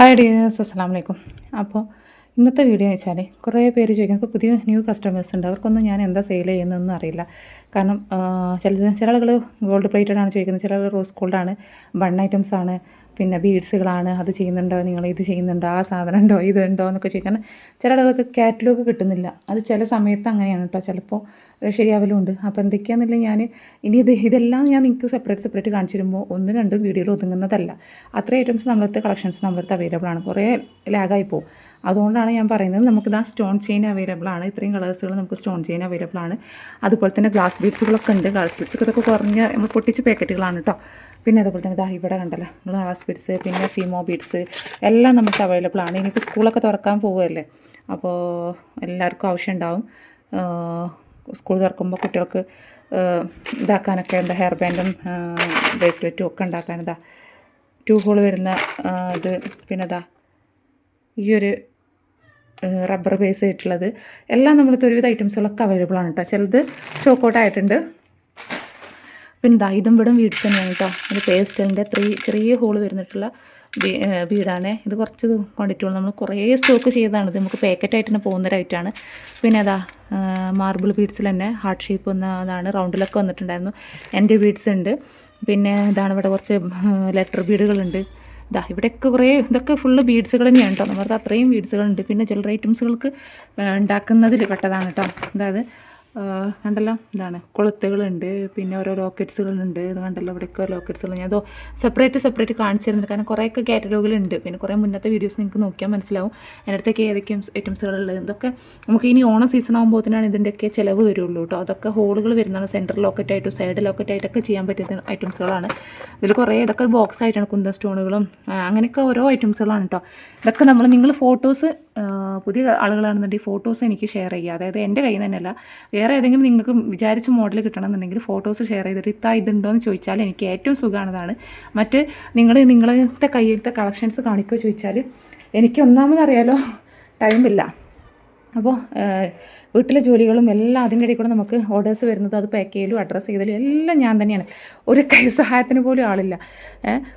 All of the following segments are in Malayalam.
ഹായ് ഡിയേഴ്സ് അസ്സാം വലൈക്കും അപ്പോൾ ഇന്നത്തെ വീഡിയോ വെച്ചാൽ കുറേ പേര് ചോദിക്കുന്നത് ഇപ്പോൾ പുതിയ ന്യൂ കസ്റ്റമേഴ്സ് ഉണ്ട്. അവർക്കൊന്നും ഞാൻ എന്താ സെയിൽ ചെയ്യുന്നതെന്നും അറിയില്ല. കാരണം ചില ചില ആളുകൾ ഗോൾഡ് പ്ലേറ്റഡ് ആണ് ചോദിക്കുന്നത്. ചില ആളുകൾ റോസ് ഗോൾഡാണ് ബൺ ഐറ്റംസ് ആണ്. പിന്നെ ബീഡ്സുകളാണ് അത് ചെയ്യുന്നുണ്ടോ നിങ്ങൾ ഇത് ചെയ്യുന്നുണ്ടോ ആ സാധനം ഉണ്ടോ ഇത് ഉണ്ടോ എന്നൊക്കെ ചോദിക്കാൻ ചില ആളുകൾക്ക് കാറ്റലോഗ് കിട്ടുന്നില്ല. അത് ചില സമയത്ത് അങ്ങനെയാണ് കേട്ടോ ചിലപ്പോൾ ശരിയാവലുണ്ട് അപ്പോൾ എന്തൊക്കെയാണെന്നില്ല ഞാൻ ഇനി ഇത് ഇതെല്ലാം ഞാൻ നിങ്ങൾക്ക് സെപ്പറേറ്റ് സെപ്പറേറ്റ് കാണിച്ചു തരുമ്പോൾ ഒന്ന് രണ്ടും വീഡിയോയിൽ ഒതുങ്ങുന്നതല്ല. അത്ര ഐറ്റംസ് നമ്മളടുത്ത് കളക്ഷൻസ് നമ്മളടുത്ത് അവൈലബിൾ ആണ്. കുറേ ലാഗായി പോകും. അതുകൊണ്ടാണ് ഞാൻ പറയുന്നത് നമുക്ക് ഇതാ സ്റ്റോൺ ചെയിൻ അവൈലബിൾ ആണ്. ഇത്രയും കളേഴ്സുകൾ നമുക്ക് സ്റ്റോൺ ചെയിൻ അവൈലബിൾ ആണ്. അതുപോലെ തന്നെ ഗ്ലാസ് ബീഡ്സുകളൊക്കെ ഉണ്ട്. ഗ്ലാസ് ബീഡ്സൊക്കെ ഇതൊക്കെ കുറഞ്ഞ നമ്മൾ പൊട്ടിച്ച് പാക്കറ്റുകളാണ് കേട്ടോ പിന്നെ അതുപോലെ തന്നെ ഇതാ ഇവിടെ കണ്ടല്ലോ. ഗ്ലാസ് ബീഡ്സ് പിന്നെ ഫീമോ ബീഡ്സ് എല്ലാം നമുക്ക് അവൈലബിൾ ആണ്. ഇനിയിപ്പോൾ സ്കൂളൊക്കെ തുറക്കാൻ പോവുമല്ലേ അപ്പോൾ എല്ലാവർക്കും ആവശ്യം ഉണ്ടാവും. സ്കൂൾ തുറക്കുമ്പോൾ കുട്ടികൾക്ക് ഇതാക്കാനൊക്കെ എന്താ ഹെയർ ബാൻഡും ബ്രേസ്ലെറ്റും ഒക്കെ ഉണ്ടാക്കാൻ ട്യൂബ് ഹോൾ വരുന്ന ഇത് പിന്നെ ഇതാ ഈ ഒരു റബ്ബർ ബേസ് ആയിട്ടുള്ളത് എല്ലാം നമ്മളിത് ഒരുവിധ ഐറ്റംസുകളൊക്കെ അവൈലബിൾ ആണ് കേട്ടോ ചിലത് ചോക്കോട്ടായിട്ടുണ്ട് പിന്നെ ദാ ഇതും വിടും വീട് തന്നെയാണ് കേട്ടോ ഒരു പേസ്റ്റലിന്റെ ത്രീ ചെറിയ ഹോൾ വരുന്നിട്ടുള്ള വീടാണേ. ഇത് കുറച്ച് ക്വാണ്ടിറ്റി ഉള്ളൂ നമ്മൾ കുറേ സ്റ്റോക്ക് ചെയ്തതാണ് ഇത് നമുക്ക് പാക്കറ്റായിട്ട് തന്നെ പോകുന്നൊരൈറ്റാണ് പിന്നെ അതാ മാർബിൾ ബീഡ്സിൽ തന്നെ ഹാർട്ട് ഷേപ്പ് വന്നതാണ് റൗണ്ടിലൊക്കെ വന്നിട്ടുണ്ടായിരുന്നു. എന്റെ ബീഡ്സ് ഉണ്ട്. പിന്നെ ഇതാണ് ഇവിടെ കുറച്ച് ലെറ്റർ ബീഡുകളുണ്ട് ഇതാ ഇവിടെയൊക്കെ കുറേ ഇതൊക്കെ ഫുള്ള് ബീഡ്സുകൾ തന്നെയാണ് കേട്ടോ നമ്മുടെ അത്രയും ബീഡ്സുകളുണ്ട് പിന്നെ ജ്വല്ലറി ഐറ്റംസുകൾക്ക് ഉണ്ടാക്കുന്നതിൽ പെട്ടതാണ് കേട്ടോ അതായത് കണ്ടല്ലോ? ഇതാണ്. കൊളുത്തുകളുണ്ട്. പിന്നെ ഓരോ ലോക്കറ്റ്സുകളുണ്ട് ഇത് കണ്ടല്ലോ? ഇവിടെയൊക്കെ ലോക്കറ്റ്സുകൾ ഞാൻ അതോ സെപ്പറേറ്റ് സെപ്പറേറ്റ് കാണിച്ചു കാരണം കുറേയൊക്കെ കാറ്റലോഗിലുണ്ട്. പിന്നെ കുറേ മുന്നത്തെ വീഡിയോസ് നിങ്ങൾക്ക് നോക്കിയാൽ മനസ്സിലാവും. അതിനടുത്തൊക്കെ ഏതൊക്കെ ഐറ്റംസുകളുള്ളത് ഇതൊക്കെ നമുക്ക് ഇനി ഓണ സീസൺ ആകുമ്പോഴത്തേനാണ് ഇതിന്റെയൊക്കെ ചിലവ് വരുള്ളൂ കേട്ടോ അതൊക്കെ ഹോളുകൾ വരുന്നതാണ്. സെന്റർ ലോക്കറ്റായിട്ടും സൈഡ് ലോക്കറ്റായിട്ടൊക്കെ ചെയ്യാൻ പറ്റുന്ന ഐറ്റംസുകളാണ് ഇതിൽ കുറേ ഇതൊക്കെ ബോക്സ് ആയിട്ടാണ്. കുന്തൻ സ്റ്റോണുകളും അങ്ങനെയൊക്കെ ഓരോ ഐറ്റംസുകളാണ് കേട്ടോ ഇതൊക്കെ നമ്മൾ നിങ്ങൾ ഫോട്ടോസ് പുതിയ ആളുകളാണെന്നുണ്ടെങ്കിൽ ഫോട്ടോസ് എനിക്ക് ഷെയർ ചെയ്യുക. അതായത് എന്റെ കയ്യിൽ നിന്ന് തന്നെയല്ല വേറെ ഏതെങ്കിലും നിങ്ങൾക്ക് വിചാരിച്ച മോഡൽ കിട്ടണമെന്നുണ്ടെങ്കിൽ ഫോട്ടോസ് ഷെയർ ചെയ്തിട്ട് ഇത്താ ഇതുണ്ടോ എന്ന് ചോദിച്ചാൽ എനിക്ക് ഏറ്റവും സുഖമാണതാണ് മറ്റ് നിങ്ങൾ നിങ്ങളുടെ കയ്യിലത്തെ കളക്ഷൻസ് കാണിക്കുമോ ചോദിച്ചാൽ എനിക്ക് ഒന്നാമത് അറിയാലോ ടൈമില്ല അപ്പോൾ വീട്ടിലെ ജോലികളും എല്ലാം അതിന്റെ ഇടയിൽ കൂടെ നമുക്ക് ഓർഡേഴ്സ് വരുന്നത് അത് പാക്ക് ചെയ്യലും അഡ്രസ്സ് ചെയ്തലും എല്ലാം ഞാൻ തന്നെയാണ്. ഒരു കൈ സഹായത്തിന് പോലും ആളില്ല.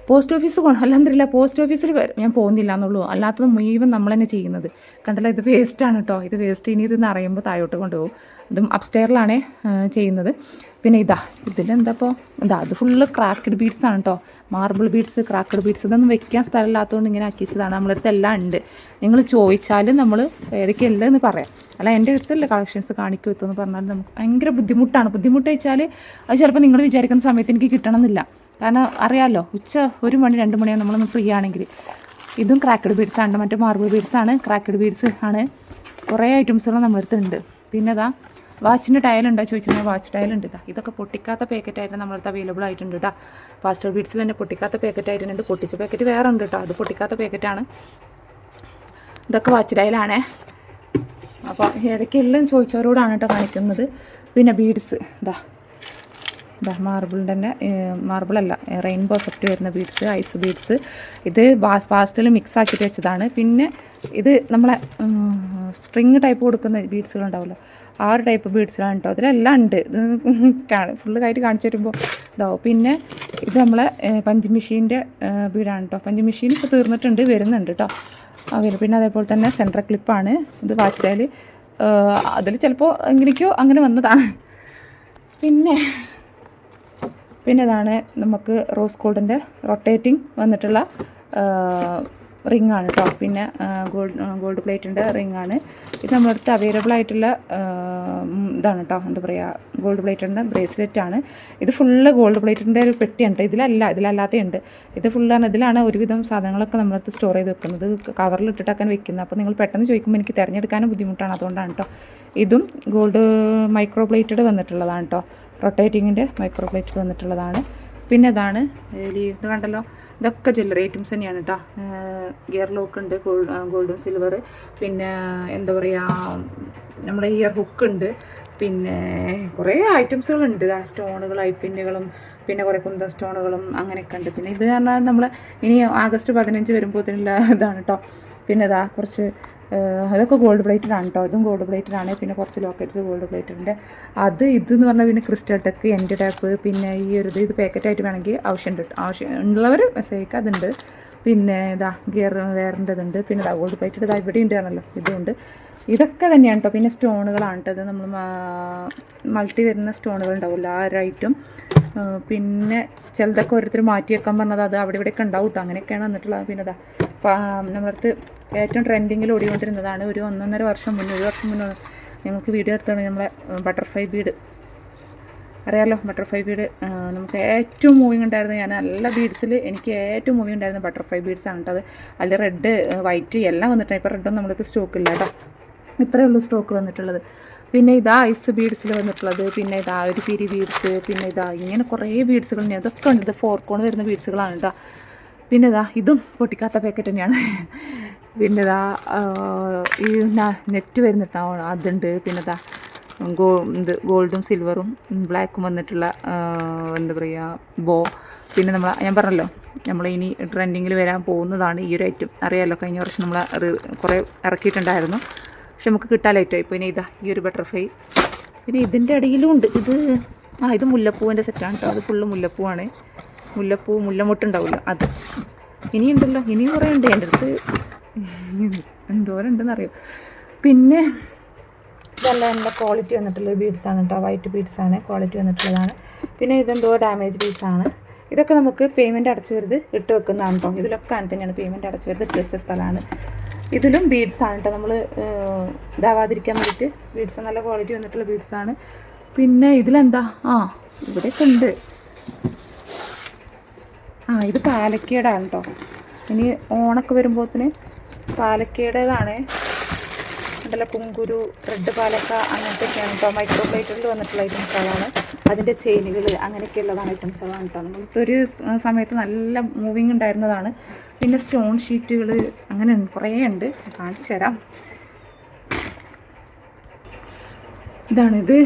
പോസ്റ്റ് ഓഫീസ് അല്ലാന്നില്ല പോസ്റ്റ് ഓഫീസിൽ ഞാൻ പോകുന്നില്ല എന്നുള്ളൂ അല്ലാത്തത് മുഴുവൻ നമ്മൾ തന്നെ ചെയ്യുന്നത്. കണ്ടല്ലോ ഇത് വേസ്റ്റാണ് കേട്ടോ ഇത് വേസ്റ്റ് ഇനി ഇതെന്ന് അറിയുമ്പോൾ താഴോട്ട് കൊണ്ടുപോകും. ഇതും അപ്സ്റ്റെയറിലാണ് ചെയ്യുന്നത്. പിന്നെ ഇതാ ഇതിലെന്താപ്പോൾ ഇതാ അത് ഫുള്ള് ക്രാക്കഡ് ബീഡ്സ് ആണ് കേട്ടോ മാർബിൾ ബീഡ്സ് ക്രാക്കഡ് ബീഡ്സ് ഇതൊന്നും വെക്കാൻ സ്ഥലമില്ലാത്തതുകൊണ്ട് ഇങ്ങനെ ആക്കിച്ചതാണ്. നമ്മുടെ അടുത്ത് എല്ലാം ഉണ്ട്. നിങ്ങൾ ചോദിച്ചാലും നമ്മൾ ഏതൊക്കെയുള്ളതെന്ന് പറയാം. അല്ല എന്റെ അടുത്തല്ല കളക്ഷൻസ് കാണിക്കൂ എത്തുമെന്ന് പറഞ്ഞാൽ നമുക്ക് ഭയങ്കര ബുദ്ധിമുട്ടാണ്. ബുദ്ധിമുട്ട് വെച്ചാൽ അത് ചിലപ്പോൾ നിങ്ങൾ വിചാരിക്കുന്ന സമയത്ത് എനിക്ക് കിട്ടണമെന്നില്ല. കാരണം അറിയാമല്ലോ ഉച്ച ഒരു മണി രണ്ട് മണിയാണ് നമ്മളൊന്ന് ഫ്രീ ആണെങ്കിൽ. ഇതും ക്രാക്കഡ് ബീഡ്സ് ആണ് മറ്റേ മാർബിൾ ബീഡ്സ് ആണ് ക്രാക്കഡ് ബീഡ്സ് ആണ്. കുറേ ഐറ്റംസുകൾ നമ്മുടെ അടുത്ത് ഉണ്ട്. പിന്നെ ഇതാ വാച്ചിന്റെ ടയലുണ്ടോ ചോദിച്ചിട്ടുണ്ടെങ്കിൽ വാച്ച് ടയലുണ്ട് ഇതാ ഇതൊക്കെ പൊട്ടിക്കാത്ത പാക്കറ്റായിട്ട് നമ്മളടുത്ത് അവൈലബിൾ ആയിട്ടുണ്ട് കേട്ടോ പാസ്റ്റർ ബീഡ്സിൽ തന്നെ പൊട്ടിക്കാത്ത പാക്കറ്റ് ആയിട്ടുണ്ട് പൊട്ടിച്ച പാക്കറ്റ് വേറെ ഉണ്ട് കേട്ടോ അത് പൊട്ടിക്കാത്ത പാക്കറ്റാണ് ഇതൊക്കെ വാച്ച് ടയലാണേ അപ്പോൾ ഏതൊക്കെയുള്ളതെന്ന് ചോദിച്ചവരോടാണ് കേട്ടോ കാണിക്കുന്നത്. പിന്നെ ബീഡ്സ് ഇതാ ഇതാ മാർബിളിന്റെ മാർബിളല്ല റെയിൻബോ എഫക്റ്റ് വരുന്ന ബീഡ്സ് ഐസ് ബീഡ്സ് ഇത് പാസ്റ്റൽ മിക്സ് ആക്കിയിട്ട് വെച്ചതാണ്. പിന്നെ ഇത് നമ്മളെ സ്ട്രിങ് ടൈപ്പ് കൊടുക്കുന്ന ബീഡ്സുകൾ ഉണ്ടാവുമല്ലോ ആ ഒരു ടൈപ്പ് ബീഡ്സുകളാണ് കേട്ടോ. അതിലെല്ലാം ഉണ്ട്. ഇത് ഫുള്ള് ആയിട്ട് കാണിച്ചു തരുമ്പോൾ ഇതാവും പിന്നെ ഇത് നമ്മളെ പഞ്ച് ബീഡാണ് കേട്ടോ. പഞ്ച് മെഷീൻ ഇപ്പോൾ തീർന്നിട്ടുണ്ട് വരുന്നുണ്ട് കേട്ടോ. വരും പിന്നെ അതേപോലെ തന്നെ സെൻട്രൽ ക്ലിപ്പാണ് ഇത് വാച്ചിലായാൽ അതിൽ ചിലപ്പോൾ എങ്ങനെയൊക്കെയോ അങ്ങനെ വന്നതാണ്. പിന്നെ പിന്നെ ഇതാണ് നമുക്ക് റോസ് ഗോൾഡിന്റെ റൊട്ടേറ്റിംഗ് വന്നിട്ടുള്ള റിംഗ് ആണ് കേട്ടോ പിന്നെ ഗോൾഡ് ഗോൾഡ് പ്ലേറ്റിന്റെ റിംഗ് ആണ് ഇത് നമ്മളടുത്ത് അവൈലബിൾ ആയിട്ടുള്ള ഇതാണ് കേട്ടോ എന്താ പറയുക ഗോൾഡ് പ്ലേറ്റിന്റെ ബ്രേസ്ലെറ്റ് ആണ്. ഇത് ഫുള്ള് ഗോൾഡ് പ്ലേറ്റിന്റെ ഒരു പെട്ടിയാണ് കേട്ടോ ഇതിലല്ല ഇതിലല്ലാത്തതുണ്ട് ഇത് ഫുള്ളാണ് ഇതിലാണ് ഒരുവിധം സാധനങ്ങളൊക്കെ നമ്മളടുത്ത് സ്റ്റോർ ചെയ്ത് വെക്കുന്നത്. കവറിൽ ഇട്ടിട്ടൊക്കെ വെക്കുന്നത്. അപ്പോൾ നിങ്ങൾ പെട്ടെന്ന് ചോദിക്കുമ്പോൾ എനിക്ക് തിരഞ്ഞെടുക്കാനും ബുദ്ധിമുട്ടാണ്. അതുകൊണ്ടാണ് കേട്ടോ ഇതും ഗോൾഡ് മൈക്രോ പ്ലേറ്റഡ് വന്നിട്ടുള്ളതാണ് കേട്ടോ റൊട്ടേറ്റിങ്ങിന്റെ മൈക്രോ പ്ലേറ്റ് വന്നിട്ടുള്ളതാണ്. പിന്നെ ഇതാണ് ഇത് കണ്ടല്ലോ. ഇതൊക്കെ ജ്വല്ലറി ഐറ്റംസ് തന്നെയാണ് കേട്ടോ ഗിയർ ലോക്ക് ഉണ്ട് ഗോൾഡ് സിൽവർ പിന്നെ എന്താ പറയുക നമ്മുടെ ഇയർ ഹുക്ക് ഉണ്ട്. പിന്നെ കുറേ ഐറ്റംസുകളുണ്ട് ആ സ്റ്റോണുകൾ ഐപ്പിന്നുകളും പിന്നെ കുറേ കുന്ത സ്റ്റോണുകളും അങ്ങനെയൊക്കെ ഉണ്ട്. പിന്നെ ഇത് പറഞ്ഞാൽ നമ്മൾ ഇനി ആഗസ്റ്റ് പതിനഞ്ച് വരുമ്പോഴത്തേനുള്ള ഇതാണ് കേട്ടോ പിന്നെ ഇതാ കുറച്ച് അതൊക്കെ ഗോൾഡ് പ്ലേറ്റഡ് ആണ് കേട്ടോ ഇതും ഗോൾഡ് പ്ലേറ്റഡ് ആണ്. പിന്നെ കുറച്ച് ലോക്കറ്റ്സ് ഗോൾഡ് പ്ലേറ്റഡിന്റെ അത് ഇത് എന്ന് പറഞ്ഞാൽ പിന്നെ ക്രിസ്റ്റൽ ടെക്ക് എന്റെ ടാപ്പ് പിന്നെ ഈ ഒരു ഇത് ഇത് പാക്കറ്റായിട്ട് വേണമെങ്കിൽ ആവശ്യമുണ്ട് ആവശ്യം ഉള്ളവർ മെസ്സേജ് അതുണ്ട്. പിന്നെ ഇതാ ഗിയർ വേറിന്റെതുണ്ട് പിന്നെ ഇതാ ഗോൾഡ് പ്ലേറ്റഡ് ഇതാ ഇവിടെ ഉണ്ട് ആണല്ലോ ഇതുണ്ട്. ഇതൊക്കെ തന്നെയാണ് കേട്ടോ പിന്നെ സ്റ്റോണുകളാണ് കേട്ടോ ഇത് നമ്മൾ മൾട്ടി വരുന്ന സ്റ്റോണുകൾ ഉണ്ടാവില്ല ആ ഐറ്റം പിന്നെ ചിലതൊക്കെ ഓരോരുത്തർ മാറ്റി വെക്കാൻ പറഞ്ഞത് അത് അവിടെ ഇവിടെയൊക്കെ ഉണ്ടാവും കേട്ടോ അങ്ങനെയൊക്കെയാണ് വന്നിട്ടുള്ളത്. പിന്നെ അതാ നമ്മളടുത്ത് ഏറ്റവും ട്രെൻഡിങ്ങിൽ ഓടിക്കൊണ്ടിരുന്നതാണ് ഒരു ഒന്നൊന്നര വർഷം മുന്നേ ഒരു വർഷം മുന്നേ ഞങ്ങൾക്ക് വീഡിയോ എടുത്താണ് നമ്മളെ ബട്ടർഫ്ലൈ ബീഡ് അറിയാലോ ബട്ടർഫ്ലൈ ബീഡ് നമുക്ക് ഏറ്റവും മൂവിങ് ഉണ്ടായിരുന്നത് ഞാൻ നല്ല ബീഡ്സിൽ എനിക്ക് ഏറ്റവും മൂവിങ് ഉണ്ടായിരുന്ന ബട്ടർഫ്ലൈ ബീഡ്സ് ആണ് കേട്ടോ അത് അതിൽ റെഡ് വൈറ്റ് എല്ലാം വന്നിട്ടാണ് ഇപ്പോൾ റെഡൊന്നും സ്റ്റോക്ക് ഇല്ല കേട്ടോ ഇത്രയേ ഉള്ളൂ സ്റ്റോക്ക് വന്നിട്ടുള്ളത്. പിന്നെ ഇതാ ഐസ് ബീഡ്സിൽ വന്നിട്ടുള്ളത്. പിന്നെ ഇതാ ഒരു പിരി ബീഡ്സ് പിന്നെ ഇതാ ഇങ്ങനെ കുറേ ബീഡ്സുകൾ ഉണ്ട്. അതൊക്കെ ഉണ്ട്. ഇത് ഫോർക്കോൺ വരുന്ന ബീഡ്സുകളാണ് കേട്ടോ പിന്നെ ഇതാ ഇതും പൊട്ടിക്കാത്ത പാക്കറ്റ് തന്നെയാണ്. പിന്നെ ഇതാ ഈ നെറ്റ് വരുന്നിട്ടാണ് അതുണ്ട്. പിന്നെ ഇതാ ഗോ ഇത് ഗോൾഡും സിൽവറും ബ്ലാക്കും വന്നിട്ടുള്ള എന്താ പറയുക ബോ പിന്നെ നമ്മൾ ഞാൻ പറഞ്ഞല്ലോ നമ്മൾ ഇനി ട്രെൻഡിങ്ങിൽ വരാൻ പോകുന്നതാണ് ഈ ഒരു ഐറ്റം അറിയാമല്ലോ കഴിഞ്ഞ വർഷം നമ്മൾ കുറേ ഇറക്കിയിട്ടുണ്ടായിരുന്നു. പക്ഷെ നമുക്ക് കിട്ടാൻ ലേറ്റായി പിന്നെ ഇതാ ഈ ഒരു ബട്ടർഫ്ലൈ പിന്നെ ഇതിന്റെ ഇടയിലും ഉണ്ട് ഇത് ആ ഇത് മുല്ലപ്പൂവിന്റെ സെറ്റാണ് കേട്ടോ അത് ഫുള്ള് മുല്ലപ്പൂവാണ്. മുല്ലപ്പൂ മുല്ലമൊട്ടുണ്ടാവില്ല. അത്. ഇനിയുണ്ടല്ലോ. ഇനിയും കുറേ ഉണ്ട്. എന്റെ അടുത്ത് എന്തോരം ഉണ്ടെന്ന് അറിയോ പിന്നെ ഇതല്ല നല്ല ക്വാളിറ്റി വന്നിട്ടുള്ള ബീഡ്സ് ആണ് കേട്ടോ വൈറ്റ് ബീഡ്സ് ആണ്. ക്വാളിറ്റി വന്നിട്ടുള്ളതാണ്. പിന്നെ ഇതെന്തോ ഡാമേജ് പീസ് ആണ്. ഇതൊക്കെ നമുക്ക് പേയ്മെന്റ് അടച്ചു വരുത് ഇട്ട് വെക്കുന്നതാണ് കേട്ടോ ഇതിലൊക്കെ തന്നെയാണ് പേയ്മെന്റ് അടച്ചു വരുത് ഇട്ട് വെച്ച സ്ഥലമാണ്. ഇതിലും ബീഡ്സ് ആണ് കേട്ടോ നമ്മൾ ഇതാവാതിരിക്കാൻ വേണ്ടിയിട്ട് ബീഡ്സ് നല്ല ക്വാളിറ്റി വന്നിട്ടുള്ള ബീഡ്സ് ആണ്. പിന്നെ ഇതിലെന്താ? ആ ഇവിടെയൊക്കെ ഉണ്ട്. ആ ഇത് പാലക്കേടാണ് കേട്ടോ ഇനി ഓണൊക്കെ വരുമ്പോഴത്തിന് പാലക്കേടേതാണ്. ഉണ്ടല്ലോ കുങ്കുരു റെഡ് പാലക്ക അങ്ങനത്തെയൊക്കെയാണ് കേട്ടോ മൈക്രോ പ്ലേറ്റുകളിൽ വന്നിട്ടുള്ള ഐറ്റംസുകളാണ് അതിന്റെ ചെയിനുകൾ അങ്ങനെയൊക്കെയുള്ളതാണ് ഐറ്റംസുകളാണ് കേട്ടോ നമുക്ക് ഒരു സമയത്ത് നല്ല മൂവിങ് ഉണ്ടായിരുന്നതാണ്. പിന്നെ സ്റ്റോൺ ഷീറ്റുകൾ അങ്ങനെ കുറേ ഉണ്ട്. കാണിച്ചു തരാം. ഇതാണിത്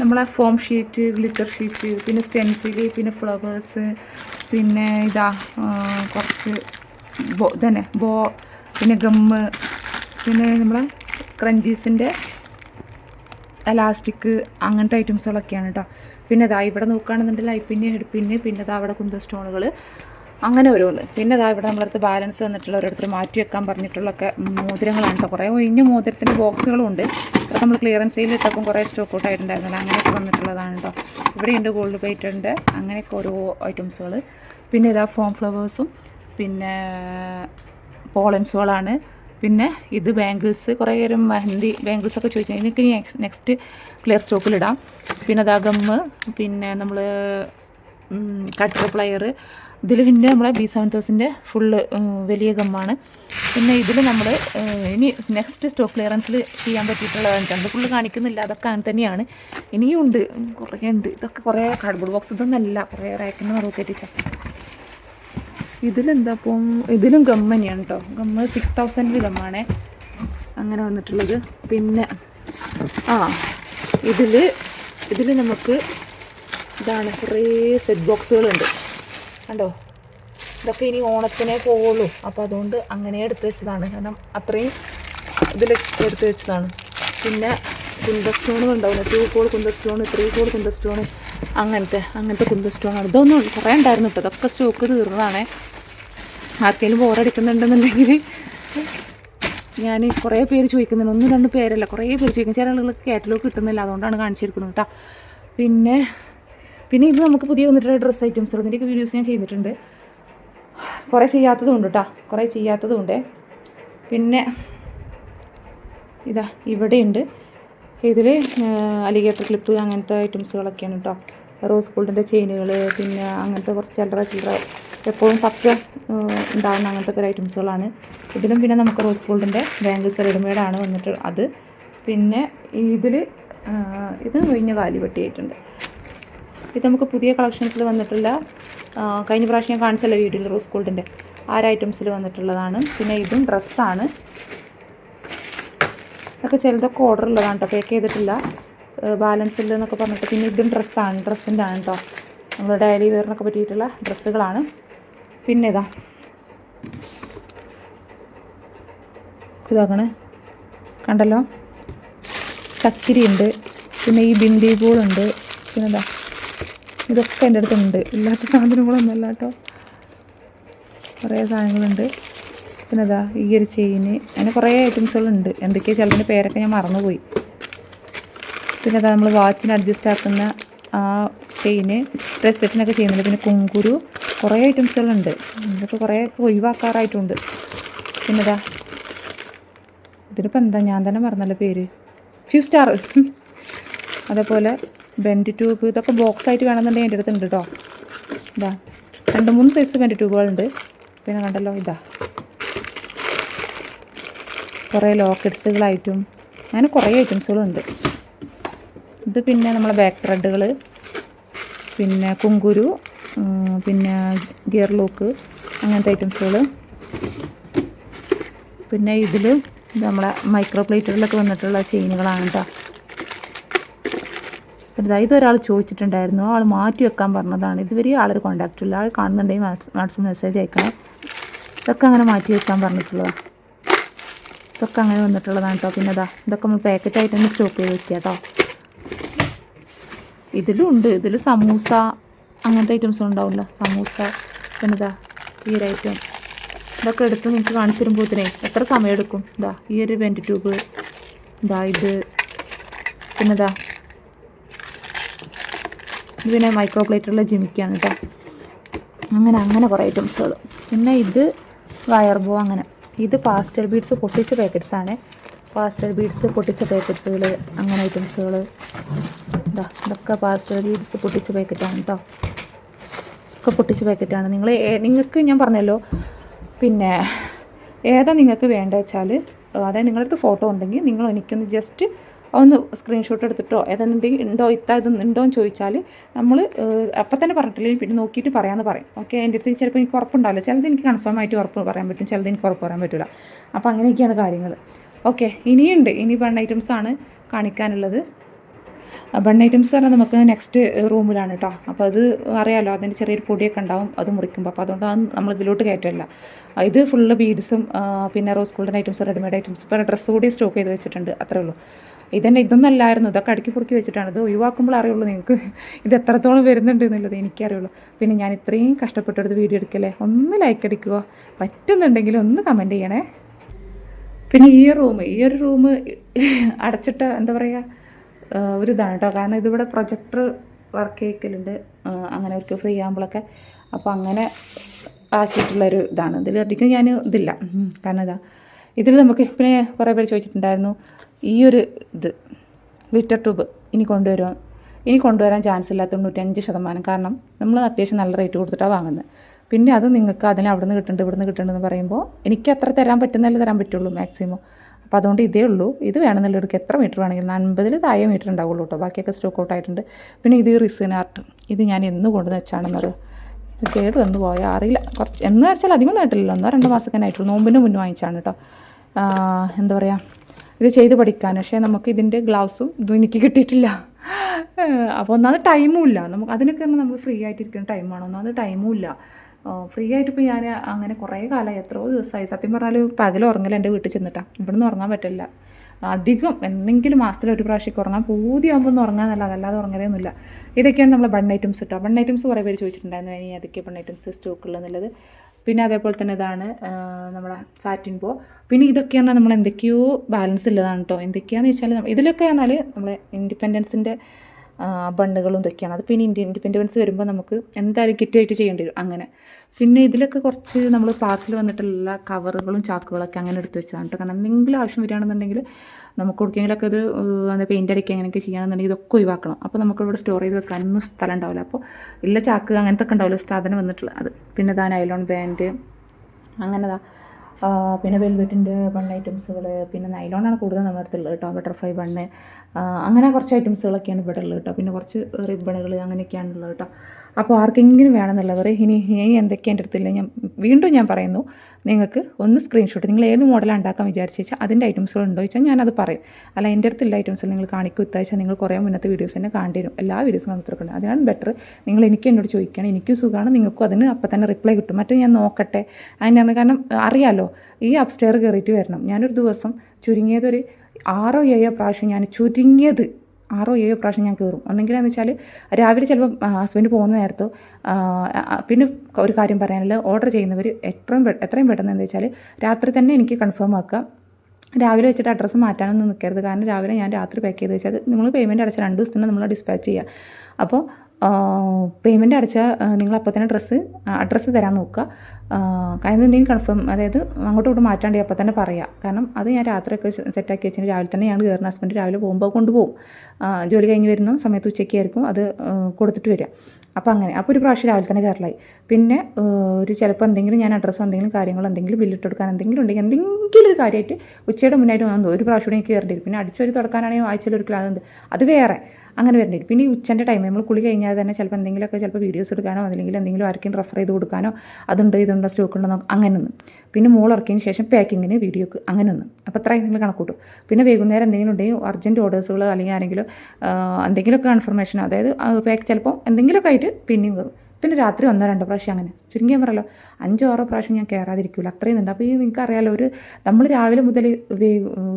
നമ്മളെ ഫോം ഷീറ്റ് ഗ്ലിറ്റർ ഷീറ്റ് പിന്നെ സ്റ്റെൻസിൽ പിന്നെ ഫ്ലവേഴ്സ് പിന്നെ ഇതാ കുറച്ച് ബോ ഇതന്നെ ബോ പിന്നെ ഗമ്മ് പിന്നെ നമ്മളെ സ്ക്രഞ്ചീസിന്റെ എലാസ്റ്റിക് അങ്ങനത്തെ ഐറ്റംസുകളൊക്കെയാണ് കേട്ടോ പിന്നെ ഇതാ ഇവിടെ നോക്കുകയാണെന്നുണ്ടെങ്കിൽ ഐപ്പിന് ഹെഡ്പിന് പിന്നെ ഇതാ അവിടെ കുന്ത സ്റ്റോണുകൾ അങ്ങനെ ഓരോന്ന്. പിന്നെ ഇതാ ഇവിടെ നമ്മളടുത്ത് ബാലൻസ് തന്നിട്ടുള്ള ഓരോരുത്തർ മാറ്റി വെക്കാൻ പറഞ്ഞിട്ടുള്ളൊക്കെ മോതിരങ്ങളാണ് കേട്ടോ കുറേ ഒഴിഞ്ഞ മോതിരത്തിന്റെ ബോക്സുകളും ഉണ്ട്. അപ്പോൾ നമ്മൾ ക്ലിയറൻസ് സെയിൽ ഇട്ടപ്പം കുറേ സ്റ്റോക്ക് ഔട്ട് ആയിട്ടുണ്ടായിരുന്നില്ല. അങ്ങനെയൊക്കെ വന്നിട്ടുള്ളതാണ് കേട്ടോ ഇവിടെയുണ്ട് ഗോൾഡ് പ്ലേറ്റ് ഉണ്ട്. അങ്ങനെയൊക്കെ ഓരോ ഐറ്റംസുകൾ പിന്നെ ഇതാ ഫോം ഫ്ലവേഴ്സും പിന്നെ പോളൻസുകളാണ് പിന്നെ ഇത് ബാംഗിൾസ് കുറേ പേരും മെഹന്തി ബാംഗിൾസൊക്കെ ചോദിച്ചു. എനിക്ക് ഇനി നെക്സ്റ്റ് ക്ലിയർ സ്റ്റോക്കിലിടാം പിന്നെ അതാ ഗമ്മ് പിന്നെ നമ്മൾ കട്ടർ പ്ലയർ ഇതിൽ പിന്നെ നമ്മളെ ബി സെവൻ തൗസൻഡ് ഫുള്ള് വലിയ ഗമ്മാണ്. പിന്നെ ഇതിൽ നമ്മൾ ഇനി നെക്സ്റ്റ് സ്റ്റോക്ക് ക്ലിയറൻസിൽ ചെയ്യാൻ പറ്റിയിട്ടുള്ളതാണ്. ഫുള്ള് കാണിക്കുന്നില്ല. അതൊക്കെ അങ്ങനെ തന്നെയാണ്. ഇനിയും ഉണ്ട്. കുറേ ഉണ്ട്. ഇതൊക്കെ കുറേ കാർഡ്ബോർഡ് ബോക്സ് ഇതൊന്നല്ല. കുറേ റാക്കിന് മറുപടി ഇതിലെന്താ അപ്പം? ഇതിലും ഗം തന്നെയാണ് കേട്ടോ ഗം സിക്സ് തൗസൻഡിൽ ഗമ്മാണേ. അങ്ങനെ വന്നിട്ടുള്ളത്. പിന്നെ ആ ഇതിൽ ഇതിൽ നമുക്ക് ഇതാണ് കുറേ സെറ്റ് ബോക്സുകളുണ്ട് കണ്ടോ? ഇതൊക്കെ ഇനി ഓണത്തിനെ പോവുള്ളൂ. അപ്പോൾ അതുകൊണ്ട് അങ്ങനെ എടുത്ത് വെച്ചതാണ്. കാരണം അത്രയും ഇതിൽ എടുത്ത് വെച്ചതാണ്. പിന്നെ കുന്ത സ്റ്റോണും ഉണ്ടാവില്ല ടൂ കോൾ കുന്ത സ്റ്റോൺ ത്രീ കോൾ കുന്ത സ്റ്റോൺ അങ്ങനത്തെ അങ്ങനത്തെ കുന്ത സ്റ്റോണാണ് ഇതൊന്നും കുറേ ഉണ്ടായിരുന്നു കേട്ടോ. ഇതൊക്കെ സ്റ്റോക്ക് തീർന്നതാണേ. ആർക്കെങ്കിലും ബോറടിക്കുന്നുണ്ടെന്നുണ്ടെങ്കിൽ ഞാൻ കുറേ പേര് ചോദിക്കുന്നുണ്ട്. ഒന്നും രണ്ട് പേരല്ല കുറേ പേര് ചോദിക്കുന്നു ചില ആളുകൾക്ക് കാറ്റലോഗ് കിട്ടുന്നില്ല. അതുകൊണ്ടാണ് കാണിച്ചിരിക്കുന്നത് കേട്ടോ. പിന്നെ പിന്നെ ഇത് നമുക്ക് പുതിയ വന്നിട്ടുള്ള ഡ്രസ്സ് ഐറ്റംസ് ഇതിന്റെയൊക്കെ വീഡിയോസ് ഞാൻ ചെയ്തിട്ടുണ്ട്. കുറേ ചെയ്യാത്തതും ഉണ്ട് കേട്ടോ കുറേ ചെയ്യാത്തതും ഉണ്ട് പിന്നെ ഇതാ ഇവിടെയുണ്ട്. ഇതിൽ അലിഗേറ്റർ ക്ലിപ്പ് അങ്ങനത്തെ ഐറ്റംസുകളൊക്കെയാണ് കേട്ടോ റോസ് ഗോൾഡിന്റെ ചെയിനുകൾ പിന്നെ അങ്ങനത്തെ കുറച്ച് ചില്ലറ ചില്ലറ എപ്പോഴും പക്ക ഉണ്ടാകുന്ന അങ്ങനത്തെ കുറേ ഐറ്റംസുകളാണ് ഇതിലും പിന്നെ നമുക്ക് റോസ് ഗോൾഡിന്റെ ബാങ്കിൾസ് റെഡിമെയ്ഡാണ് വന്നിട്ട് അത്. പിന്നെ ഇതിൽ ഇത് കഴിഞ്ഞ കാലി വെട്ടിയായിട്ടുണ്ട് ഇത് നമുക്ക് പുതിയ കളക്ഷൻസിൽ വന്നിട്ടുള്ള കഴിഞ്ഞ പ്രാവശ്യം ഞാൻ കാണിച്ചല്ലോ വീഡിയോയിൽ റോസ് ഗോൾഡിന്റെ? ആ ഐറ്റംസിൽ വന്നിട്ടുള്ളതാണ്. പിന്നെ ഇതും ഡ്രസ്സാണ്. ഇതൊക്കെ ചിലതൊക്കെ ഓർഡർ ഉള്ളതാണ് കേട്ടോ. പേക്ക് ചെയ്തിട്ടില്ല. ബാലൻസ് എന്നൊക്കെ പറഞ്ഞിട്ട് പിന്നെ ഇതും ഡ്രസ്സാണ്. ഡ്രസ്സിന്റെ ആണ് കേട്ടോ. നമ്മൾ ഡെയിലി വെയറിനൊക്കെ പറ്റിയിട്ടുള്ള ഡ്രസ്സുകളാണ്. പിന്നെ ഇതാ. ഇതാക്കണേ. കണ്ടല്ലോ? ചക്കിരി ഉണ്ട് പിന്നെ ഈ ബിന്ദി പൂളുണ്ട്. പിന്നെന്താ ഇതൊക്കെ എന്റെ അടുത്തുണ്ട് ഇല്ലാത്ത സാധനങ്ങളൊന്നും അല്ല കേട്ടോ. കുറേ സാധനങ്ങളുണ്ട്. പിന്നെ ഇതാ ഈ ഒരു ചെയിന് അങ്ങനെ കുറേ ഐറ്റംസുകളുണ്ട് എന്തൊക്കെയാണ് ചിലതിന്റെ പേരൊക്കെ ഞാൻ മറന്നുപോയി. പിന്നെ അതാ നമ്മൾ വാച്ചിന് അഡ്ജസ്റ്റ് ആക്കുന്ന ആ ചെയിന് ബ്രസ്ലെറ്റിനൊക്കെ ചെയ്യുന്നുണ്ട്. പിന്നെ കുങ്കുരു കുറേ ഐറ്റംസുകളുണ്ട് ഇതൊക്കെ കുറേ ഒഴിവാക്കാറായിട്ടുണ്ട്. പിന്നെ ഇതാ ഇതിനിപ്പോൾ എന്താ? ഞാൻ തന്നെ മറന്നല്ലോ പേര്. ഫ്യൂ സ്റ്റാർ അതേപോലെ ബെൻഡ് ട്യൂബ് ഇതൊക്കെ ബോക്സ് ആയിട്ട് വേണമെന്നുണ്ടെങ്കിൽ എന്റെ അടുത്ത് ഉണ്ട് കേട്ടോ ഇതാ രണ്ട് മൂന്ന് സൈസ് ബെൻഡ് ട്യൂബുകളുണ്ട് പിന്നെ കണ്ടല്ലോ ഇതാ. കുറേ ലോക്കറ്റ്സുകളായിട്ടും അങ്ങനെ കുറേ ഐറ്റംസുകളുണ്ട് ഇത് പിന്നെ നമ്മളെ ബാക്ക് ത്രെഡുകൾ പിന്നെ കുങ്കുരു പിന്നെ ഗിയർ ലോക്ക് അങ്ങനത്തെ ഐറ്റംസുകൾ പിന്നെ ഇതിൽ നമ്മളെ മൈക്രോ പ്ലേറ്റുകളിലൊക്കെ വന്നിട്ടുള്ള ചെയിനുകളാണ് കേട്ടോ ഇതാ ഇതൊരാൾ ചോദിച്ചിട്ടുണ്ടായിരുന്നു. ആൾ മാറ്റി വെക്കാൻ പറഞ്ഞതാണ്. ഇതുവരെ ആളൊരു കോൺടാക്റ്റ് ഇല്ല. ആൾ കാണുന്നുണ്ടെങ്കിൽ വാട്സപ്പ് മെസ്സേജ് അയക്കണം. ഇതൊക്കെ അങ്ങനെ മാറ്റി വെക്കാൻ പറഞ്ഞിട്ടുള്ളതാണ് ഇതൊക്കെ അങ്ങനെ വന്നിട്ടുള്ളതാണ് കേട്ടോ പിന്നെ അതാ ഇതൊക്കെ നമ്മൾ പാക്കറ്റായിട്ട് തന്നെ സ്റ്റോക്ക് ചെയ്ത് വെക്കുക കേട്ടോ ഇതിലും ഉണ്ട്. ഇതിൽ സമൂസ അങ്ങനത്തെ ഐറ്റംസ് ഉണ്ടാവില്ല. സമൂസ പിന്നെ ഇതാ ഈ ഒരു ഐറ്റം ഇതൊക്കെ എടുത്ത് നിങ്ങൾക്ക് കാണിച്ചു തരുമ്പോഴത്തേനെ എത്ര സമയം എടുക്കും? ഇതാ ഈ ഒരു വെന്റ് ട്യൂബ് ഇതാ ഇത് പിന്നെ പിന്നെ മൈക്രോ പ്ലേറ്റുള്ള ജിമിക്കാണ് കേട്ടോ. അങ്ങനെ അങ്ങനെ കുറേ ഐറ്റംസുകൾ. പിന്നെ ഇത് വയർ ബോ അങ്ങനെ. ഇത് പാസ്റ്റൽ ബീഡ്സ് പൊട്ടിച്ച പാക്കറ്റ്സ് ആണ്. പാസ്റ്റൽ ബീഡ്സ് പൊട്ടിച്ച പാക്കറ്റ്സുകൾ അങ്ങനെ ഐറ്റംസുകൾ. ഇതാ ഇതൊക്കെ പാസ്റ്റൽ ബീഡ്സ് പൊട്ടിച്ച പാക്കറ്റാണ് കേട്ടോ. ഒക്കെ പൊട്ടിച്ച പാക്കറ്റാണ് നിങ്ങൾ നിങ്ങൾക്ക് ഞാൻ പറഞ്ഞല്ലോ. പിന്നെ ഏതാ നിങ്ങൾക്ക് വേണ്ടത് വെച്ചാൽ അതായത് നിങ്ങളുടെ അടുത്ത് ഫോട്ടോ ഉണ്ടെങ്കിൽ നിങ്ങൾ എനിക്കൊന്ന് ജസ്റ്റ് ഒന്ന് സ്ക്രീൻഷോട്ട് എടുത്തിട്ടോ? ഏതെങ്കിലും ഉണ്ടോ? ഇത്ത ഇത് ഉണ്ടോ എന്ന് ചോദിച്ചാൽ നമ്മൾ അപ്പം തന്നെ പറഞ്ഞിട്ടില്ലെങ്കിൽ പിന്നെ നോക്കിയിട്ട് പറയാമെന്ന് പറയും. ഓക്കെ? എന്റെ അടുത്ത് ചിലപ്പോൾ എനിക്ക് ഉറപ്പുണ്ടാവില്ല ചിലത് എനിക്ക് കൺഫേം ആയിട്ട് ഉറപ്പ് പറയാൻ പറ്റും. ചിലത് എനിക്ക് ഉറപ്പ് പറയാൻ പറ്റില്ല അപ്പോൾ അങ്ങനെയൊക്കെയാണ് കാര്യങ്ങൾ. ഓക്കെ? ഇനിയുണ്ട്. ഇനി ബൺ ഐറ്റംസ് ആണ് കാണിക്കാനുള്ളത്. ബൺ ഐറ്റംസ് പറഞ്ഞാൽ നമുക്ക് നെക്സ്റ്റ് റൂമിലാണ് കേട്ടോ അപ്പോൾ അത് അറിയാമല്ലോ അതിന്റെ ചെറിയൊരു പൊടിയൊക്കെ ഉണ്ടാവും അത് മുറിക്കുമ്പോൾ അപ്പോൾ അതുകൊണ്ട് അത് നമ്മൾ ഇതിലോട്ട് കയറ്റില്ല. ഇത് ഫുള്ള് ബീഡ്സും പിന്നെ rose golden items readymade items ഇപ്പോൾ ഡ്രസ്സ് കൂടി സ്റ്റോക്ക് ചെയ്ത് വെച്ചിട്ടുണ്ട്. അത്രേ ഉള്ളൂ. ഇതന്നെ ഇതൊന്നും അല്ലായിരുന്നു ഇതൊക്കെ അടുക്കി പൊറുക്കി വെച്ചിട്ടാണ്. ഇത് ഒഴിവാക്കുമ്പോൾ അറിയുള്ളൂ നിങ്ങൾക്ക് ഇത് എത്രത്തോളം വരുന്നുണ്ട് എന്നുള്ളത് എനിക്കറിയുള്ളൂ. പിന്നെ ഞാൻ ഇത്രയും കഷ്ടപ്പെട്ടെടുത്ത് വീഡിയോ എടുക്കല്ലേ? ഒന്ന് ലൈക്ക് അടിക്കുക. പറ്റുന്നുണ്ടെങ്കിൽ ഒന്ന് കമന്റ് ചെയ്യണേ. പിന്നെ ഈ റൂം ഈ ഒരു റൂം അടച്ചിട്ട എന്താ പറയുക ഒരു ഇതാണ് കേട്ടോ. കാരണം ഇതിവിടെ പ്രൊജക്ടർ വർക്ക് ചെയ്യിക്കലുണ്ട്. അങ്ങനെ അവർക്ക് ഫ്രീ ആകുമ്പോഴൊക്കെ അപ്പോൾ അങ്ങനെ ആക്കിയിട്ടുള്ളൊരു ഇതാണ്. ഇതിൽ അധികം ഞാൻ ഇതില്ല. കാരണം ഇതാ. ഇതിൽ നമുക്ക് പിന്നെ കുറേ പേര് ചോദിച്ചിട്ടുണ്ടായിരുന്നു. ഈ ഒരു ഇത് ലിറ്റർ ട്യൂബ് ഇനി കൊണ്ടുവരുമോ ഇനി കൊണ്ടുവരാൻ ചാൻസ് ഇല്ല തൊണ്ണൂറ്റഞ്ച് ശതമാനം. കാരണം നമ്മൾ അത്യാവശ്യം നല്ല റേറ്റ് കൊടുത്തിട്ടാണ് വാങ്ങുന്നത്. പിന്നെ അത് നിങ്ങൾക്ക് അതിന് അവിടെ നിന്ന് കിട്ടുന്നുണ്ട് ഇവിടെ നിന്ന് കിട്ടുന്നുണ്ടെന്ന് പറയുമ്പോൾ എനിക്ക് അത്ര തരാൻ പറ്റുന്നതല്ലേ തരാൻ പറ്റുള്ളൂ മാക്സിമം അപ്പോൾ അതുകൊണ്ട് ഇതേ ഉള്ളൂ. ഇത് വേണമെന്നുള്ളവർക്ക് എത്ര മീറ്റർ വേണമെങ്കിലും അൻപതിൽ താഴെ മീറ്റർ ഉണ്ടാവുള്ളൂ കേട്ടോ. ബാക്കിയൊക്കെ സ്റ്റോക്ക് ഔട്ട് ആയിട്ടുണ്ട്. പിന്നെ ഇത് റിസിൻ ആർട്ട് ഇത് ഞാൻ എന്ന് കൊണ്ടുവന്ന് വെച്ചാണെന്നത്. കേട് വന്ന് പോയാൽ അറിയില്ല. കുറച്ച് എന്ന് വെച്ചാൽ അധികം ആയിട്ടില്ലല്ലോ ഒന്നോ രണ്ടോ മാസമൊക്കെ ആയിട്ടുള്ളൂ. നോമ്പിന് മുന്നേ വാങ്ങിച്ചാണ് കേട്ടോ. എന്താ പറയുക ഇത് ചെയ്ത് പഠിക്കാൻ. പക്ഷേ നമുക്ക് ഇതിന്റെ ഗ്ലൗസും ഇതും എനിക്ക് കിട്ടിയിട്ടില്ല. അപ്പോൾ ഒന്നാമത് ടൈമും ഇല്ല. നമുക്ക് അതിനൊക്കെ നമ്മൾ ഫ്രീ ആയിട്ടിരിക്കുന്ന ടൈമാണ് ഒന്നാമത് ടൈമും ഇല്ല. ഫ്രീ ആയിട്ട് ഇപ്പോൾ ഞാൻ അങ്ങനെ കുറേ കാലമായി എത്രയോ ദിവസമായി സത്യം പറഞ്ഞാൽ പകൽ ഉറങ്ങൽ എന്റെ വീട്ടിൽ ചെന്നിട്ടാണ് ഇവിടുന്ന് ഉറങ്ങാൻ പറ്റില്ല. അധികം എന്തെങ്കിലും മാസത്തിൽ ഒരു പ്രാവശ്യമൊക്കെ ഉറങ്ങാൻ പൂതിയാകുമ്പോൾ ഒന്ന് ഉറങ്ങാനല്ല അതല്ലാതെ ഉറങ്ങലൊന്നുമില്ല. ഇതൊക്കെയാണ് നമ്മൾ ബൺ ഐറ്റംസ് കിട്ടുക ബൺ ഐറ്റംസ് കുറേ പേര് ചോദിച്ചിട്ടുണ്ടായിരുന്നു. ഇനി ഏതൊക്കെ ബൺ ഐറ്റംസ് സ്റ്റോക്കുള്ളതെന്നുള്ളത് പിന്നെ അതേപോലെ തന്നെ ഇതാണ് നമ്മുടെ സാറ്റിൻ പോ പിന്നെ ഇതൊക്കെയാണ് നമ്മൾ എന്തൊക്കെയോ ബാലൻസ് ഉള്ളതാണ് കേട്ടോ എന്തൊക്കെയാണെന്ന് വെച്ചാൽ ഇതിലൊക്കെ പറഞ്ഞാൽ നമ്മളെ ഇൻഡിപെൻഡൻസിന്റെ ബണ്ണുകളും ഇതൊക്കെയാണ്. അത് പിന്നെ ഇന്ത്യൻ ഇൻഡിപെൻഡൻസ് വരുമ്പോൾ നമുക്ക് എന്തായാലും കിറ്റായിട്ട് ചെയ്യേണ്ടി വരും. അങ്ങനെ. പിന്നെ ഇതിലൊക്കെ കുറച്ച് നമ്മൾ പാർക്കിൽ വന്നിട്ടുള്ള കവറുകളും ചാക്കുകളൊക്കെ അങ്ങനെ എടുത്ത് വെച്ചതാണ് കേട്ടോ. കാരണം എന്തെങ്കിലും ആവശ്യം വരികയാണെന്നുണ്ടെങ്കിൽ നമുക്ക് കൊടുക്കെങ്കിലൊക്കെ ഇത് അത് പെയിന്റ് അടിക്കുക അങ്ങനെയൊക്കെ ചെയ്യുകയാണെന്നുണ്ടെങ്കിൽ ഇതൊക്കെ ഒഴിവാക്കണം. അപ്പോൾ നമുക്കിവിടെ സ്റ്റോർ ചെയ്ത് വെക്കാനൊന്നും സ്ഥലം ഉണ്ടാവില്ല. അപ്പോൾ ഇല്ല ചാക്ക് അങ്ങനത്തെ ഒക്കെ ഉണ്ടാവില്ല സാധനം വന്നിട്ടുള്ള അത് പിന്നെ ദാ നൈലോൺ ബാൻഡ് അങ്ങനെതാ പിന്നെ വെൽവെറ്റിന്റെ ബൺ ഐറ്റംസുകൾ പിന്നെ നൈലോണാണ് കൂടുതൽ നമ്മുടെ അടുത്തുള്ളത് കേട്ടോ ബട്ടർഫ്ലൈ ബണ്ണ് അങ്ങനെ കുറച്ച് ഐറ്റംസുകളൊക്കെയാണ് ഇവിടെ ഉള്ളത് കേട്ടോ പിന്നെ കുറച്ച് റിബണുകൾ അങ്ങനെയൊക്കെയാണ് ഉള്ളത് കേട്ടോ. അപ്പോൾ ആർക്കെങ്കിലും വേണമെന്നുള്ളവർ ഇനി ഇനി എന്തൊക്കെ എന്റെ അടുത്തില്ല ഞാൻ വീണ്ടും ഞാൻ പറയുന്നു നിങ്ങൾക്ക് ഒന്ന് സ്ക്രീൻഷോട്ട് നിങ്ങൾ ഏത് മോഡലാണ് ഉണ്ടാക്കാൻ വിചാരിച്ചു വെച്ചാൽ അതിന്റെ ഐറ്റംസുകൾ ഉണ്ടോ വെച്ചാൽ ഞാനത് പറയും. അല്ല എന്റെ അടുത്തുള്ള ഐറ്റംസ് നിങ്ങൾ കാണിക്കും ഇത്താഴ്ച നിങ്ങൾ കുറേ മുന്നത്തെ വീഡിയോസ് തന്നെ കാണേണ്ടി വരും എല്ലാ വീഡിയോസും കാണിച്ചിട്ടുണ്ട് അതിനാണ് ബെറ്റർ നിങ്ങൾ എനിക്ക് എന്നോട് ചോദിക്കണം എനിക്കും സുഖമാണ്. നിങ്ങൾക്കും അതിന് അപ്പം തന്നെ റിപ്ലൈ കിട്ടും. മറ്റേ ഞാൻ നോക്കട്ടെ. അതിനാണ് കാരണം അറിയാലോ ഈ അപ്സ്റ്റെയർ കയറിയിട്ട് വരണം. ഞാനൊരു ദിവസം ചുരുങ്ങിയതൊരു ആറോ ഏഴോ പ്രാവശ്യം ഞാൻ ചുരുങ്ങിയത് ആറോ ഏഴോ പ്രാവശ്യം ഞാൻ കയറും. ഒന്നെങ്കിലെന്ന് വെച്ചാൽ രാവിലെ ചിലപ്പോൾ ഹസ്ബൻഡ് പോകുന്ന നേരത്തോ പിന്നെ ഒരു കാര്യം പറയാനുള്ള ഓർഡർ ചെയ്യുന്നവർ എത്രയും എത്രയും പെട്ടെന്ന് എന്ന് വെച്ചാൽ രാത്രി തന്നെ എനിക്ക് കൺഫേം ആക്കുക. രാവിലെ വെച്ചിട്ട് അഡ്രസ്സ് മാറ്റാനൊന്നും നിൽക്കരുത് കാരണം രാവിലെ ഞാൻ രാത്രി പാക്ക് ചെയ്ത് വെച്ചാൽ നിങ്ങൾ പേയ്മെന്റ് അടച്ച രണ്ട് ദിവസത്തിന് നമ്മൾ ഡിസ്പാച്ച് ചെയ്യുക അപ്പോൾ പേയ്മെന്റ് അടച്ചാൽ നിങ്ങൾ അപ്പോൾ തന്നെ ഡ്രസ്സ് അഡ്രസ്സ് തരാൻ നോക്കുക. കാരണം എന്തെങ്കിലും കൺഫേം അതായത് അങ്ങോട്ടും ഇങ്ങോട്ടും മാറ്റാണ്ട് അപ്പോൾ തന്നെ പറയാം. കാരണം അത് ഞാൻ രാത്രിയൊക്കെ സെറ്റാക്കി വെച്ചിട്ട് രാവിലെ തന്നെ ഞങ്ങൾ കയറുന്ന ഹസ്ബൻഡ് രാവിലെ പോകുമ്പോൾ കൊണ്ടുപോകും. ജോലി കഴിഞ്ഞ് വരുന്ന സമയത്ത് ഉച്ചയ്ക്കായിരിക്കും അത് കൊടുത്തിട്ട് വരിക അപ്പോൾ അങ്ങനെ അപ്പോൾ ഒരു പ്രാവശ്യം രാവിലെ തന്നെ കയറലായി പിന്നെ ഒരു ചിലപ്പോൾ എന്തെങ്കിലും ഞാൻ അഡ്രസ്സോ എന്തെങ്കിലും കാര്യങ്ങളോ എന്തെങ്കിലും ബില്ലിട്ട് കൊടുക്കാൻ എന്തെങ്കിലും ഉണ്ടെങ്കിൽ എന്തെങ്കിലും ഒരു കാര്യമായിട്ട് ഉച്ചയുടെ മുന്നായിട്ട് വന്നു ഒരു പ്രാവശ്യം കൂടി എനിക്ക് കയറേണ്ടി പിന്നെ അടിച്ചൊരു തുടക്കാനാണെങ്കിൽ ആഴ്ചയിൽ ഒരു ഉണ്ട് അത് വേറെ. അങ്ങനെ വരേണ്ടി വരും. പിന്നെ ഈ ഉച്ചന്റെ ടൈം നമ്മൾ കുളി കഴിഞ്ഞാൽ തന്നെ ചിലപ്പോൾ എന്തെങ്കിലുമൊക്കെ ചിലപ്പോൾ വീഡിയോസ് എടുക്കാനോ അല്ലെങ്കിൽ എന്തെങ്കിലും ആർക്കും റെഫർ ചെയ്ത് കൊടുക്കാനോ അതുണ്ട് ഇതുണ്ടോ സ്റ്റോക്ക് ഉണ്ടോ അങ്ങനെ ഒന്ന് പിന്നെ മോൾ ഇറക്കിയതിന് ശേഷം പാക്കിങ്ങിന് വീഡിയോക്ക് അങ്ങനെ ഒന്ന് അപ്പോൾ അത്രയും നിങ്ങൾ കണക്കൂട്ടും പിന്നെ വൈകുന്നേരം എന്തെങ്കിലും ഉണ്ടെങ്കിൽ അർജന്റ് ഓർഡേഴ്സുകൾ അല്ലെങ്കിൽ ആരെങ്കിലും എന്തെങ്കിലുമൊക്കെ കൺഫർമേഷൻ അതായത് പാക്ക് ചിലപ്പോൾ എന്തെങ്കിലുമൊക്കെ ആയിട്ട് പിന്നെയും കയറും. പിന്നെ രാത്രി ഒന്നോ രണ്ടോ പ്രാവശ്യം അങ്ങനെ. ചുരുങ്ങിയാൽ പറയല്ലോ അഞ്ചോ ആറോ പ്രാവശ്യം ഞാൻ കയറാതിരിക്കില്ല അത്രയും ഉണ്ട്. അപ്പോൾ ഈ നിങ്ങൾക്ക് അറിയാലോ ഒരു നമ്മൾ രാവിലെ മുതൽ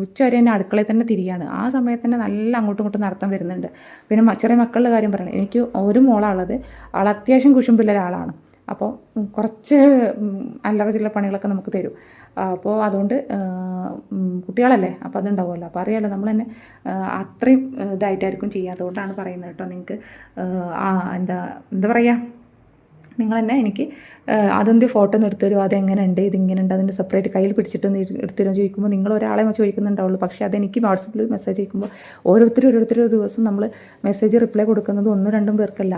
ഉച്ച വരെ തന്നെ അടുക്കളയിൽ തന്നെ തിരിയാണ്. ആ സമയത്ത് തന്നെ നല്ല അങ്ങോട്ടും ഇങ്ങോട്ടും നടത്താൻ വരുന്നുണ്ട്. പിന്നെ ചെറിയ മക്കളുടെ കാര്യം പറയണം എനിക്ക് ഒരു മോളാണുള്ളത്. ആൾ അത്യാവശ്യം കുശുമ്പില്ല ഒരാളാണ്. അപ്പോൾ കുറച്ച് അല്ലറ ചില പണികളൊക്കെ നമുക്ക് തരും. അപ്പോൾ അതുകൊണ്ട് കുട്ടികളല്ലേ അപ്പോൾ അതുണ്ടാവുമല്ലോ. അപ്പോൾ അറിയാമല്ലോ നമ്മൾ തന്നെ അത്രയും ഇതായിട്ടായിരിക്കും ചെയ്യുക. അതുകൊണ്ടാണ് പറയുന്നത് കേട്ടോ നിങ്ങൾക്ക് എന്താ എന്താ പറയുക നിങ്ങൾ തന്നെ എനിക്ക് അതിന്റെ ഫോട്ടോ ഒന്ന് എടുത്തു തരുമോ അതെങ്ങനെ ഉണ്ട് ഇതിങ്ങനെ ഉണ്ട് അതിന്റെ സെപ്പറേറ്റ് കയ്യിൽ പിടിച്ചിട്ട് എടുത്തു തരുമോ ചോദിക്കുമ്പോൾ നിങ്ങൾ ഒരാളെ ചോദിക്കുന്നുണ്ടാവുള്ളൂ. പക്ഷേ അതെനിക്ക് വാട്സപ്പിൽ മെസ്സേജ് അയക്കുമ്പോൾ ഓരോരുത്തരും ഓരോരുത്തരും ഒരു ദിവസം നമ്മൾ മെസ്സേജ് റിപ്ലൈ കൊടുക്കുന്നത് ഒന്നും രണ്ടും പേർക്കല്ല.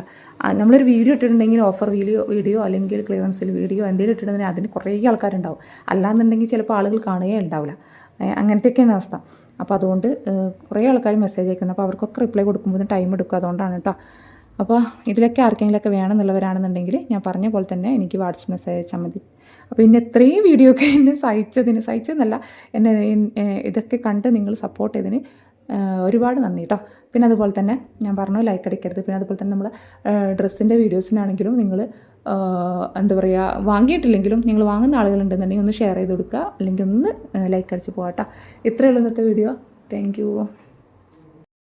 നമ്മളൊരു വീഡിയോ ഇട്ടിട്ടുണ്ടെങ്കിൽ ഓഫർ വീഡിയോ വീഡിയോ അല്ലെങ്കിൽ ക്ലിയറൻസിൽ വീഡിയോ എന്തെങ്കിലും ഇട്ടിട്ടുണ്ടെങ്കിൽ അതിന് കുറേ ആൾക്കാരുണ്ടാവും. അല്ലാന്നുണ്ടെങ്കിൽ ചിലപ്പോൾ ആളുകൾ കാണുകയേ ഉണ്ടാവില്ല. അങ്ങനത്തെയൊക്കെയാണ് അവസ്ഥ. അപ്പോൾ അതുകൊണ്ട് കുറേ ആൾക്കാർ മെസ്സേജ് അയക്കുന്നത് അപ്പോൾ അവർക്കൊക്കെ റിപ്ലൈ കൊടുക്കുമ്പോൾ ടൈം എടുക്കും. അതുകൊണ്ടാണ് കേട്ടോ. അപ്പോൾ ഇതിലൊക്കെ ആർക്കെങ്കിലുമൊക്കെ വേണമെന്നുള്ളവരാണെന്നുണ്ടെങ്കിൽ ഞാൻ പറഞ്ഞ പോലെ തന്നെ എനിക്ക് വാട്സപ്പ് മെസ്സേജ് അയച്ചാൽ മതി. അപ്പോൾ ഇന്ന് എത്രയും വീഡിയോ ഒക്കെ എന്നെ സഹിച്ചതിന് സഹിച്ചതെന്നല്ല എന്നെ ഇതൊക്കെ കണ്ട് നിങ്ങൾ സപ്പോർട്ട് ചെയ്തതിന് ഒരുപാട് നന്ദി കേട്ടോ പിന്നെ അതുപോലെ തന്നെ ഞാൻ പറഞ്ഞു ലൈക്ക് അടിക്കരുത്. പിന്നെ അതുപോലെ തന്നെ നമ്മൾ ഡ്രസ്സിന്റെ വീഡിയോസിനാണെങ്കിലും നിങ്ങൾ എന്താ പറയുക വാങ്ങിയിട്ടില്ലെങ്കിലും നിങ്ങൾ വാങ്ങുന്ന ആളുകളുണ്ടെന്നുണ്ടെങ്കിൽ ഒന്ന് ഷെയർ ചെയ്ത് കൊടുക്കുക. അല്ലെങ്കിൽ ഒന്ന് ലൈക്ക് അടിച്ച് പോകാം കേട്ടോ ഇത്രയുള്ള ഇന്നത്തെ വീഡിയോ താങ്ക്